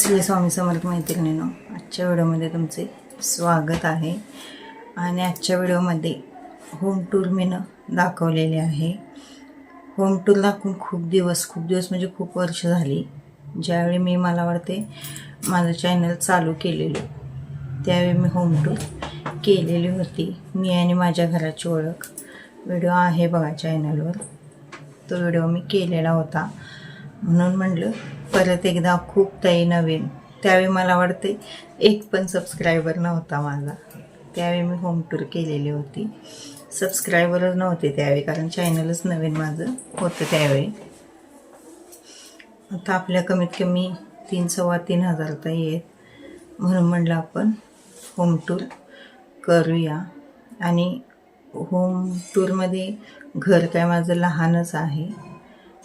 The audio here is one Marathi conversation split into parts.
श्री स्वामी समर्थ मैत्रिणीनो आजच्या व्हिडिओमध्ये तुमचे स्वागत आहे. आणि आजच्या व्हिडिओमध्ये होम टूर मीनं दाखवलेले आहे. होम टूर दाखवून खूप दिवस खूप दिवस म्हणजे खूप वर्ष झाली. ज्यावेळी मी मला वाटते माझं चॅनल चालू केलेलं त्यावेळी मी होम टूर केलेली होती. मी आणि माझ्या घराची ओळख. व्हिडिओ आहे बघा चॅनलवर तो व्हिडिओ मी केलेला होता. म्हणून म्हटलं परत एकदा खूप ताई नवीन. त्यावेळी मला वाटते एक पण सबस्क्रायबर नव्हता माझा. त्यावेळी मी होम टूर केलेली होती. सबस्क्रायबरच नव्हते त्यावेळी कारण चॅनलच नवीन माझं होतं त्यावेळी. आता आपल्या कमीत कमी तीन सव्वा तीन हजार ताई आहेत. म्हणून म्हटलं आपण होम टूर करूया. आणि होम टूरमध्ये घर काय माझं लहानच आहे.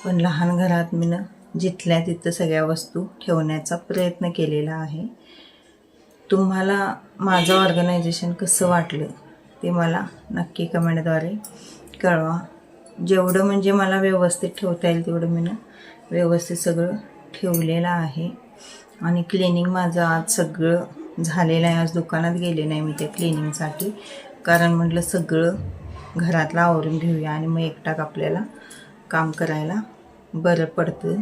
पण लहान घरात मी ना जिथल्या तिथं सगळ्या वस्तू ठेवण्याचा प्रयत्न केलेला आहे. तुम्हाला माझं ऑर्गनायझेशन कसं वाटलं ते मला नक्की कमेंटद्वारे कळवा. जेवढं म्हणजे मला व्यवस्थित ठेवता येईल तेवढं मी ना व्यवस्थित सगळं ठेवलेलं आहे. आणि क्लिनिंग माझं आज सगळं झालेलं आहे. आज दुकानात गेले नाही मी त्या क्लिनिंगसाठी कारण म्हटलं सगळं घरातलं आवरून घेऊया आणि मग एकटाक आपल्याला काम करायला बरं पडतं.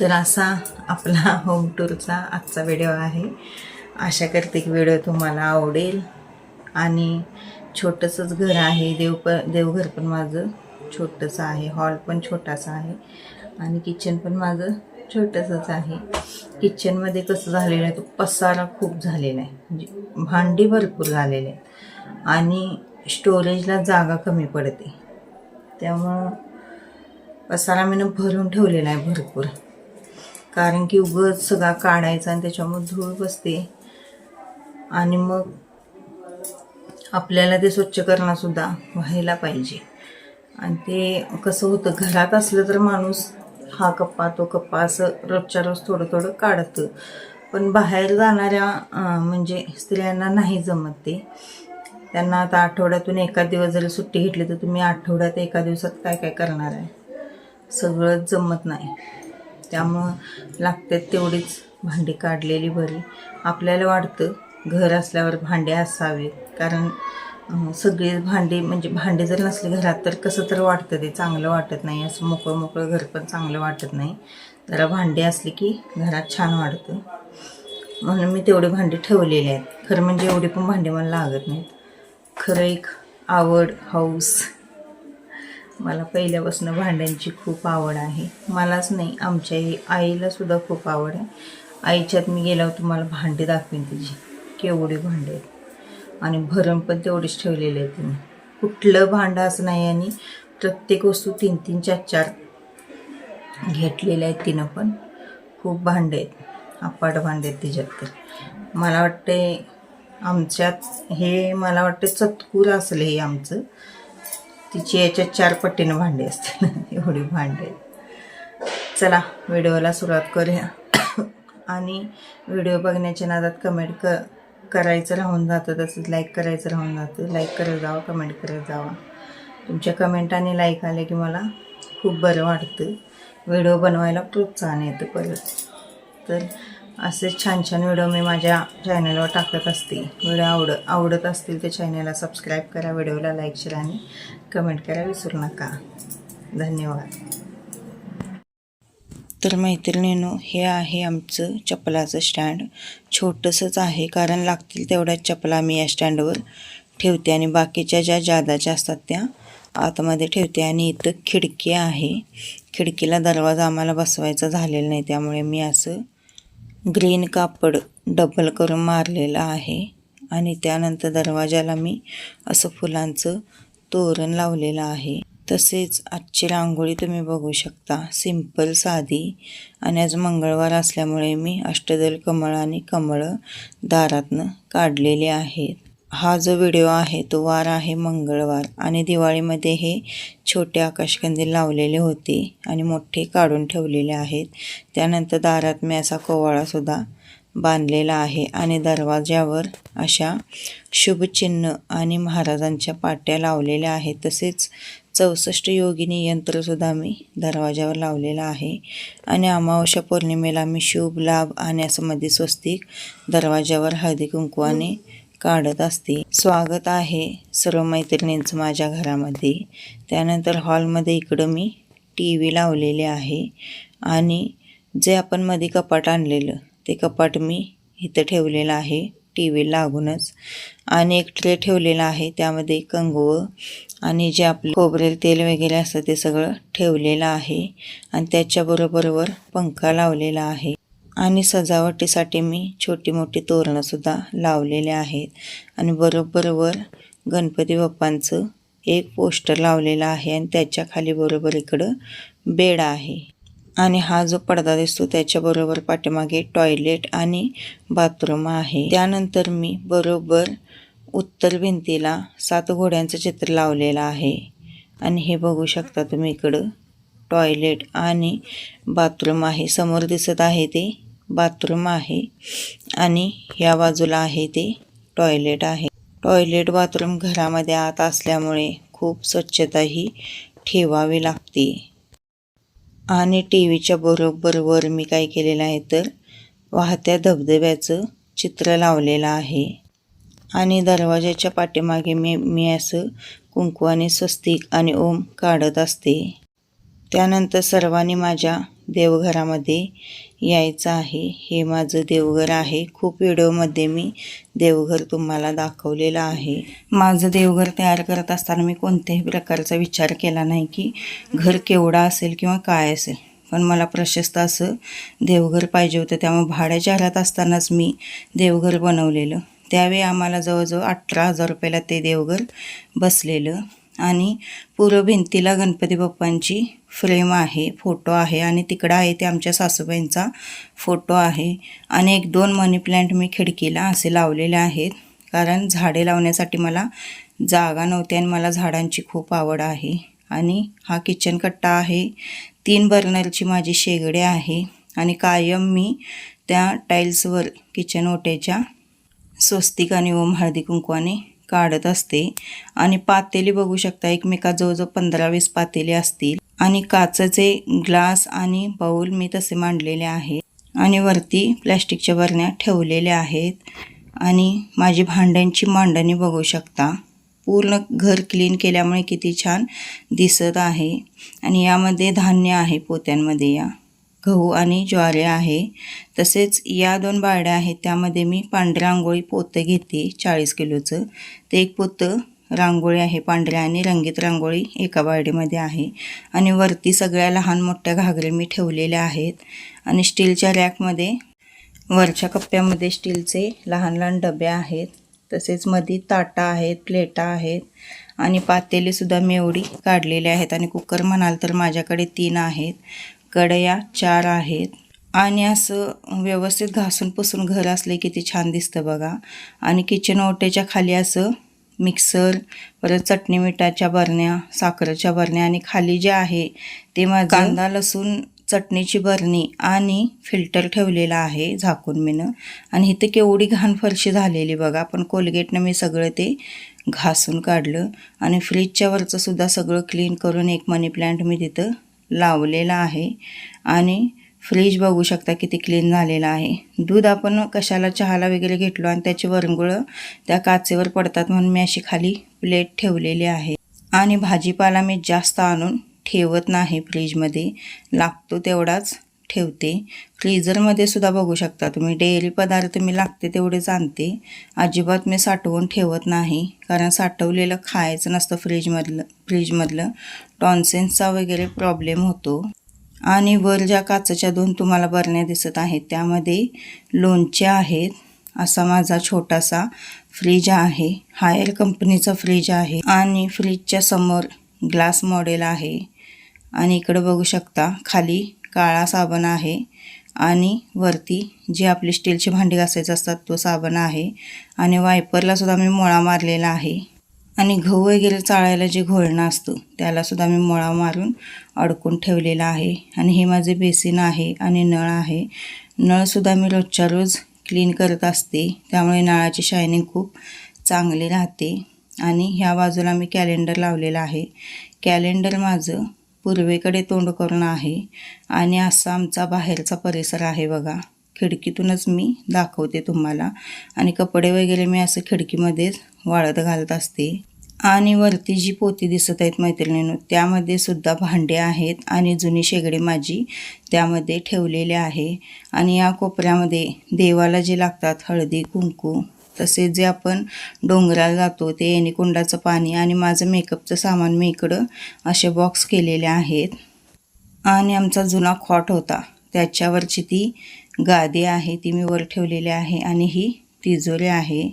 तर असा आपला होम टूरचा आजचा व्हिडिओ आहे. आशा करते की व्हिडिओ तुम्हाला आवडेल. आणि छोटंसंच घर आहे. देव प देवघर पण माझं छोटंसं आहे. हॉल पण छोटासा आहे. आणि किचन पण माझं छोटंसंच आहे. किचनमध्ये कसं झालेलं आहे तो पसारा खूप झालेला आहे. म्हणजे भांडी भरपूर झालेले आहेत. आणि स्टोरेजला जागा कमी पडते. त्यामुळं पसारा मी भरून ठेवलेला आहे भरपूर. कारण की उगच सगळा काढायचा आणि त्याच्यामुळे धूळ बसते. आणि मग आपल्याला ते स्वच्छ करणंसुद्धा व्हायला पाहिजे. आणि ते कसं होतं घरात असलं तर माणूस हा कप्पा तो कप्पा असं रोजच्या रोज थोडं थोडं काढतं. पण बाहेर जाणाऱ्या म्हणजे स्त्रियांना नाही जमत ते. त्यांना आता आठवड्यातून एका दिवस जरी सुट्टी घेतली तर तुम्ही आठवड्यात एका दिवसात काय काय करणार आहे? सगळंच जमत नाही. त्यामुळं लागते तेवढीच भांडी काढलेली बरी. आपल्याला वाटतं घर असल्यावर भांडे असावेत. कारण सगळीच भांडी म्हणजे भांडे जर नसले घरात तर कसं तर वाटतं ते चांगलं वाटत नाही. असं मोकळं मोकळं घर पण चांगलं वाटत नाही. जरा भांडी असली की घरात छान वाटतं. म्हणून मी तेवढे भांडे ठेवलेले आहेत. खरं म्हणजे एवढे पण भांडी मला लागत नाहीत. खरं एक आवड हौस. मला पहिल्यापासून भांड्यांची खूप आवड आहे. मलाच नाही आमच्या आई- आईला सुद्धा खूप आवड आहे. आईच्यात मी गेल्यावर तुम्हाला भांडे दाखवेन तिची. केवढे भांडे आहेत. आणि भरण पण तेवढीच ठेवलेले आहेत तिने. कुठलं भांडं असं नाही आणि प्रत्येक वस्तू तीन तीन चार चार घेतलेल्या आहेत तिनं पण. खूप भांडे आहेत. अपाट भांडे आहेत तिच्यात तर. मला वाटते आमच्यात हे मला वाटते चतकूर असलं हे आमचं. तिची याच्यात चार पट्टीनं भांडी असतील. एवढी भांडी चला व्हिडिओला सुरुवात करूया. आणि व्हिडिओ बघण्याच्या नादात कमेंट क करायचं राहून जातं तसंच लाईक करायचं राहून जातं. लाईक करत जावं कमेंट करत जावा. तुमच्या कमेंट आणि लाईक आले की मला खूप बरं वाटतं. व्हिडिओ बनवायला प्रोत्साहन येतं परत. तर असे छान छान व्हिडिओ मी माझ्या चॅनलवर टाकत असते. व्हिडिओ आवड आवडत असतील तर चॅनलला सबस्क्राईब करा व्हिडिओला लाईक शेअर आणि कमेंट करा विसरू नका. धन्यवाद. तर मैत्रिणीनो हे आहे आमचं चपलाचं स्टँड छोटंसंच आहे कारण लागतील तेवढ्याच चपला मी या स्टँडवर ठेवते आणि बाकीच्या ज्या जादाच्या असतात त्या आतमध्ये ठेवते. आणि इथं खिडकी आहे. खिडकीला दरवाजा आम्हाला बसवायचा झालेला नाही त्यामुळे मी असं ग्रीन कापड डबल करून मारलेलं आहे. आणि त्यानंतर दरवाजाला मी असं फुलांचं तोरण लावलेलं आहे. तसेच आजची रांगोळी तुम्ही बघू शकता. सिंपल साधी. आणि आज मंगळवार असल्यामुळे मी अष्टदल कमळ आणि कमळं दारातनं काढलेले आहेत. हा जो व्हिडिओ आहे तो वार आहे मंगळवार आणि दिवाळीमध्ये हे छोटे आकाशकंदील लावलेले होते आणि मोठे काढून ठेवलेले आहेत. त्यानंतर दारात मी असा कोवाळासुद्धा बांधलेला आहे आणि दरवाज्यावर अशा शुभचिन्ह आणि महाराजांच्या पाट्या लावलेल्या आहेत. तसेच चौसष्ट योगिनी यंत्रसुद्धा मी दरवाज्यावर लावलेलं आहे आणि अमावस्या पौर्णिमेला मी शुभ लाभ आणि असं मध्ये स्वस्तिक दरवाज्यावर हळदी कुंकवाने काढत असते. स्वागत आहे सर्व मैत्रिणींचं माझ्या घरामध्ये. त्यानंतर हॉलमध्ये इकडं मी टी व्ही लावलेले आहे आणि जे आपण मध्ये कपाट आणलेलं ते कपाट मी इथं ठेवलेलं आहे टी व्ही लागूनच. आणि एक ट्रे ठेवलेला आहे त्यामध्ये कंगवं आणि जे आपलं खोबरेल तेल वगैरे असतं ते सगळं ठेवलेलं आहे. आणि त्याच्याबरोबरवर पंखा लावलेला आहे. आणि सजावटीसाठी मी छोटी मोठी तोरणंसुद्धा लावलेले आहेत. आणि बरोबरवर गणपती बाप्पांचं एक पोस्टर लावलेलं आहे आणि त्याच्याखाली बरोबर इकडं बेड आहे. आणि हा जो पडदा दिसतो त्याच्याबरोबर पाठीमागे टॉयलेट आणि बाथरूम आहे. त्यानंतर मी बरोबर उत्तर भिंतीला सात घोड्यांचं चित्र लावलेलं आहे. आणि हे बघू शकता तुम्ही इकडं. टॉयलेट आणि बाथरूम आहे. समोर दिसत आहे ते बाथरूम आहे आणि ह्या बाजूला आहे ते टॉयलेट आहे. टॉयलेट बाथरूम घरामध्ये आत असल्यामुळे खूप स्वच्छताही ठेवावी लागते. आणि टी व्हीच्या बरोबरवर मी काय केलेलं आहे तर वाहत्या धबधब्याचं चित्र लावलेलं आहे. आणि दरवाजाच्या पाठीमागे मी मी असं कुंकवाने स्वस्तिक आणि ओम काढत असते. त्यानंतर सर्वांनी माझ्या देवघरामध्ये यायचं आहे. हे माझं देवघर आहे. खूप व्हिडिओमध्ये मी देवघर तुम्हाला दाखवलेलं आहे. माझं देवघर तयार करत असताना मी कोणत्याही प्रकारचा विचार केला नाही की घर केवढा असेल किंवा काय असेल. पण मला प्रशस्त असं देवघर पाहिजे होतं. त्यामुळे भाड्याच्या घरात असतानाच मी देवघर बनवलेलं. त्यावेळी आम्हाला जवळजवळ अठरा हजार रुपयाला ते देवघर बसलेलं. आणि पूर्व भिंतीला गणपती बाप्पांची फ्रेम आहे फोटो आहे आणि तिकडं आहे ते आमच्या सासूबाईंचा फोटो आहे. आणि एक दोन मनी प्लॅन्ट मी खिडकीला असे लावलेले आहेत. कारण झाडे लावण्यासाठी मला जागा नव्हती आणि मला झाडांची खूप आवड आहे. आणि हा किचन कट्टा आहे. तीन बर्नरची माझी शेगडे आहे. आणि कायम मी त्या टाईल्सवर किचन ओट्याच्या स्वस्तिक आणि ओम हळदी कुंकवाने काढत असते. आणि पातेली बघू शकता एकमेका जवळजवळ पंधरा वीस पातेली असतील. आणि काचेचे ग्लास आणि बाऊल मी तसे मांडलेले आहेत. आणि वरती प्लॅस्टिकच्या बरण्या ठेवलेल्या आहेत. आणि माझी भांड्यांची मांडणी बघू शकता. पूर्ण घर क्लीन केल्यामुळे किती छान दिसत आहे. आणि यामध्ये धान्य आहे पोत्यांमध्ये या. गहू आणि ज्वारी आहे. तसेच या दोन बारड्या आहेत त्यामध्ये मी पांढऱ्या रांगोळी पोतं घेते चाळीस किलोचं. ते एक पोतं रांगोळी आहे पांढऱ्या आणि रंगीत रांगोळी एका बारडीमध्ये आहे. आणि वरती सगळ्या लहान मोठ्या घागरे मी ठेवलेल्या आहेत. आणि स्टीलच्या रॅकमध्ये वरच्या कप्प्यामध्ये स्टीलचे लहान लहान डबे आहेत. तसेच मध्ये ताटा आहेत प्लेटा आहेत. आणि पातेलीसुद्धा मी एवढी आहेत. आणि कुकर म्हणाल तर माझ्याकडे तीन आहेत. कढया चार आहेत. आणि असं व्यवस्थित घासून पुसून घर असले किती छान दिसतं बघा. आणि किचन ओट्याच्या खाली असं मिक्सर परत चटणी मिठाच्या बरण्या साखरेच्या बरण्या आणि खाली जे आहे ते माझं कांदा लसूण चटणीची बरणी आणि फिल्टर ठेवलेला आहे झाकून मीनं. आणि इथं केवढी घाण फरशी झालेली बघा. पण कोलगेटनं मी सगळं ते घासून काढलं. आणि फ्रीजच्या वरचं सुद्धा सगळं क्लीन करून एक मनी प्लांट मी तिथं लावलेला आहे. आणि फ्रीज बघू शकता किती क्लीन झालेला आहे. दूध आपण कशाला चहाला वगैरे घेतलो आणि त्याची वरंगुळं त्या काचेवर पडतात म्हणून मी अशी खाली प्लेट ठेवलेली आहे. आणि भाजीपाला मी जास्त आणून ठेवत नाही फ्रीजमध्ये. लागतो तेवढाच. ठेवते. फ्रीजरमध्ये सुद्धा बघू शकता तुम्ही. डेअरी पदार्थ मी लागते तेवढेच आणते. अजिबात मी साठवून ठेवत नाही. कारण साठवलेलं खायचं नसतं फ्रीजमधलं फ्रीजमधलं. टॉन्सेन्सचा वगैरे प्रॉब्लेम होतो. आणि वर ज्या काचेच्या दोन तुम्हाला बरण्या दिसत आहेत त्यामध्ये लोणचे आहेत. असा माझा छोटासा फ्रीज आहे. हायर कंपनीचा फ्रीज आहे. आणि फ्रीजच्या समोर ग्लास मॉडेल आहे. आणि इकडं बघू शकता खाली काळा साबण आहे आणि वरती जी आपली स्टीलची भांडी घासायचं असतात तो साबण आहे आणि वायपरलासुद्धा मी मोळा मारलेला आहे. आणि गहू वगैरे चाळायला जे घोळणं असतं त्यालासुद्धा मी मोळा मारून अडकून ठेवलेला आहे. आणि हे माझे बेसिन आहे आणि नळ आहे. नळसुद्धा मी रोजच्या रोज क्लीन करत असते त्यामुळे नळाची शायनिंग खूप चांगली राहते. आणि ह्या बाजूला मी कॅलेंडर लावलेला आहे. कॅलेंडर माझं पूर्वेकडे तोंड करून आहे आणि असा आमचा बाहेरचा परिसर आहे बघा. खिडकीतूनच मी दाखवते तुम्हाला. आणि कपडे वगैरे मी असं खिडकीमध्येच वाळत घालत असते. आणि वरती जी पोती दिसत आहेत मैत्रिणींनो त्यामध्ये सुद्धा भांडे आहेत आणि जुनी शेगडी माझी त्यामध्ये ठेवलेले आहे. आणि या कोपऱ्यामध्ये देवाला जे लागतात हळदी कुंकू तसेच जे आपण डोंगराला जातो ते येणीकुंडाचं पाणी आणि माझं मेकअपचं सामान मी इकडं असे बॉक्स केलेले आहेत. आणि आमचा जुना खॉट होता. त्याच्यावरची ती गादी आहे ती मी वर ठेवलेली आहे आणि ही तिजोरी आहे.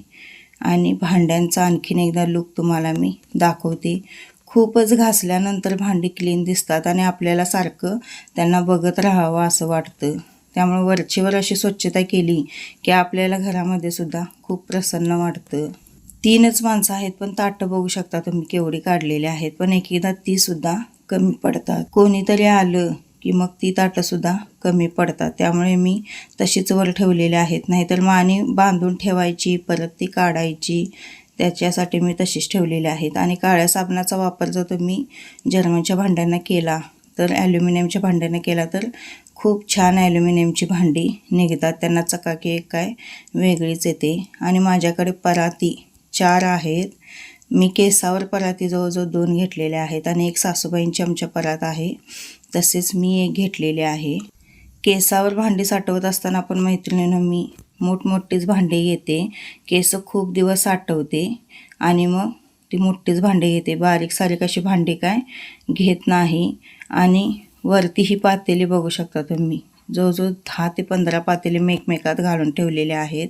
आणि भांड्यांचा आणखीन एकदा लुक तुम्हाला मी दाखवते. खूपच घासल्यानंतर भांडी क्लीन दिसतात आणि आपल्याला सारखं त्यांना बघत राहावं असं वाटतं. त्यामुळे वरचीवर अशी स्वच्छता केली की आपल्याला घरामध्ये सुद्धा खूप प्रसन्न वाटतं. तीनच माणसं आहेत पण ताटं बघू शकता तुम्ही केवढी काढलेली आहेत. पण एक एकदा ती सुद्धा कमी पडतात. कोणीतरी आलं की मग ती ताटंसुद्धा कमी पडतात. त्यामुळे मी तशीच वर ठेवलेली आहेत. नाहीतर मग बांधून ठेवायची परत ती काढायची त्याच्यासाठी मी तशीच ठेवलेली आहेत. आणि काळ्या साबणाचा वापर जर तुम्ही जर्मनच्या भांड्यांना केला तर ॲल्युमिनियमच्या भांड्यांना केला तर खूप छान ॲल्युमिनियमची भांडी निघतात. त्यांना चकाकी एक काय वेगळीच येते. आणि माझ्याकडे पराती चार आहेत. मी केसावर पराती जवळजवळ दोन घेतलेल्या आहेत आणि एक सासूबाईंची आमच्या परात आहे. तसेच मी एक घेतलेले आहे. केसावर भांडी साठवत असताना पण मैत्रिणीनं मी मोठमोठीच भांडी घेते. केस खूप दिवस साठवते. आणि मग ती मोठीच भांडी घेते. बारीक सारीक अशी भांडी काय घेत नाही. आणि वरती ही पातेली बघू शकता तुम्ही. जवळजवळ दहा ते पंधरा पातेले मी एकमेकात घालून ठेवलेले आहेत.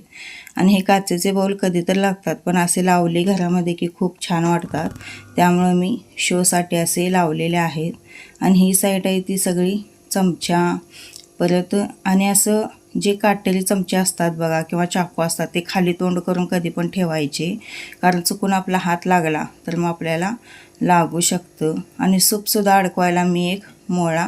आणि हे काचेचे बाऊल कधी तर लागतात पण असे लावले घरामध्ये की खूप छान वाटतात. त्यामुळं मी शोसाठी असे लावलेले आहेत. आणि ही साईड आहे ती सगळी चमचा परत आणि असं जे काटेरी चमचे असतात बघा किंवा चाकू असतात ते खाली तोंड करून कधी पण ठेवायचे. कारण चुकून आपला हात लागला तर मग आपल्याला लागू शकतं. आणि सूपसुद्धा अडकवायला मी एक मोळा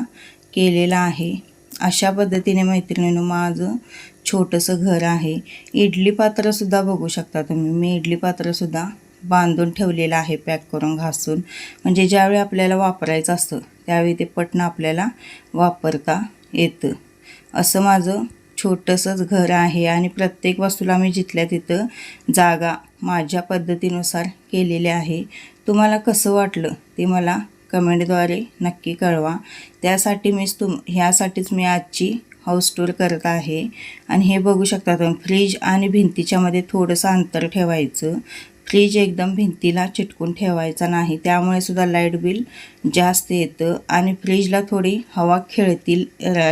केलेला आहे. अशा पद्धतीने मैत्रिणीनं माझं छोटंसं घर आहे. इडली पात्रसुद्धा बघू शकता तुम्ही. मी इडली पात्रसुद्धा बांधून ठेवलेलं आहे पॅक करून घासून. म्हणजे ज्यावेळी आपल्याला वापरायचं असतं त्यावेळी ते पटणं आपल्याला वापरता येतं. असं माझं छोटंसंच घर आहे आणि प्रत्येक वस्तूला मी जिथल्या तिथं जागा माझ्या पद्धतीनुसार केलेली आहे. तुम्हाला कसं वाटलं ते मला कमेंटद्वारे नक्की कळवा. त्यासाठी मीच तुम ह्यासाठीच मी आजची हाऊस टूर करत आहे. आणि हे बघू शकता तुम्ही फ्रीज आणि भिंतीच्यामध्ये थोडंसं अंतर ठेवायचं. फ्रीज एकदम भिंतीला चिटकून ठेवायचा नाही. त्यामुळे सुद्धा लाइट बिल जास्त येतं. आणि फ्रीजला थोडी हवा खेळतील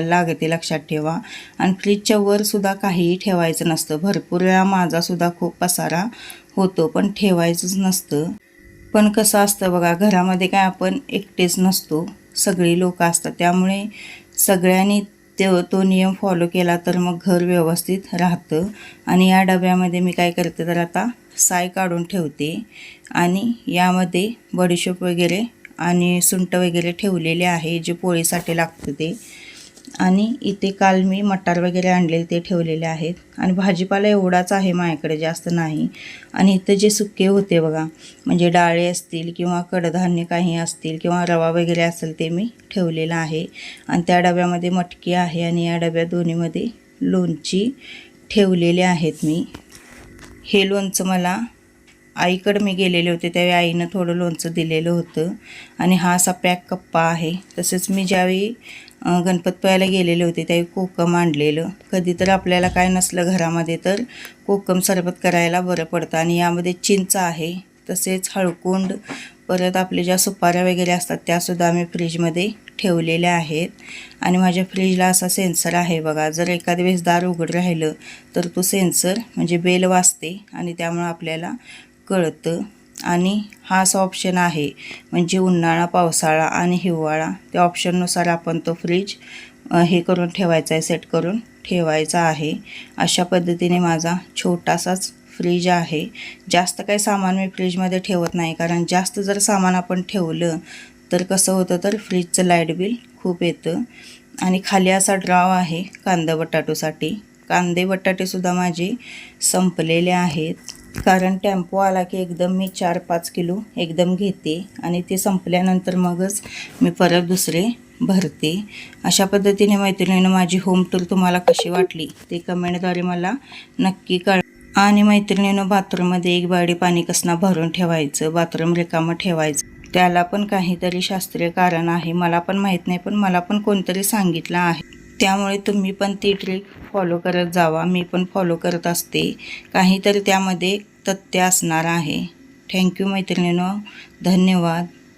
लागते लक्षात ठेवा. आणि फ्रीजच्या वर सुद्धा काहीही ठेवायचं नसतं. भरपूर वेळा माझासुद्धा खूप पसारा होतो पण ठेवायचंच नसतं. पण कसं असतं बघा घरामध्ये काय आपण एकटेच नसतो. सगळी लोक असतात. त्यामुळे सगळ्यांनी ते तो नियम फॉलो केला तर मग घर व्यवस्थित राहतं. आणि या डब्यामध्ये मी काय करते तर आता साय काढून ठेवते. आणि यामध्ये बडीशोप वगैरे आणि सुंट वगैरे ठेवलेले आहे जे पोळीसाठी लागतं ते. आणि इथे काल मी मटार वगैरे आणलेले ते ठेवलेले आहेत. आणि भाजीपाला एवढाच आहे माझ्याकडे जास्त नाही. आणि इथं जे सुके होते बघा म्हणजे डाळे असतील किंवा कडधान्य काही असतील किंवा रवा वगैरे असेल ते मी ठेवलेलं आहे. आणि त्या डब्यामध्ये मटकी आहे आणि या डब्या दोन्हीमध्ये लोणची ठेवलेले आहेत मी. हे लोणचं मला आईकडं मी गेलेले होते त्यावेळी आईनं थोडं लोणचं दिलेलं होतं. आणि हा असा पॅक कप्पा आहे. तसेच मी ज्यावेळी गणपतपुळ्याला गेलेले होते. त्यावेळी कोकम आणलेलं. कधी तर आपल्याला काय नसलं घरामध्ये तर कोकम सरबत करायला बरं पडतं. आणि यामध्ये चिंच आहे. तसेच हळकुंड परत आपले ज्या सुपाऱ्या वगैरे असतात त्यासुद्धा आम्ही फ्रीजमध्ये ठेवलेल्या आहेत. आणि माझ्या फ्रीजला असा सेन्सर आहे बघा. जर एखाद्या वेळेस दार उघड राहिलं तर तो सेन्सर म्हणजे बेल वाजते आणि त्यामुळं आपल्याला कळतं. आणि हाच ऑप्शन आहे. म्हणजे उन्हाळा पावसाळा आणि हिवाळा. त्या ऑप्शननुसार आपण तो फ्रीज हे करून ठेवायचा आहे सेट करून ठेवायचा आहे. अशा पद्धतीने माझा छोटासाच फ्रीज आहे. जास्त काही सामान मी फ्रीजमध्ये ठेवत नाही. कारण जास्त जर सामान आपण ठेवलं तर कसं होतं तर फ्रीजचं लाइट बिल खूप येतं. आणि खाली असा ड्राव आहे कांदा बटाटोसाठी. कांदे बटाटेसुद्धा माझे संपलेले आहेत. कारण टेम्पो आला की एकदम मी चार पाच किलो एकदम घेते आणि ते संपल्यानंतर मगच मी परत दुसरे भरते. अशा पद्धतीने मैत्रिणीनं माझी होम टूर तुम्हाला कशी वाटली ते कमेंटद्वारे मला नक्की कळ आणि मैत्रिणीनं बाथरूममध्ये एक बाडी पाणी कसना भरून ठेवायचं बाथरूम रिकामं ठेवायचं. त्याला पण काहीतरी शास्त्रीय कारण आहे मला पण माहीत नाही पण मला पण कोणतरी सांगितलं आहे. त्यामुळे तुम्ही पण ती ट्रिक फॉलो करत जावा. मी पण फॉलो करत असते. काहीतरी त्यामध्ये तथ्य असणार आहे. थँक्यू मैत्रिणीनं. धन्यवाद.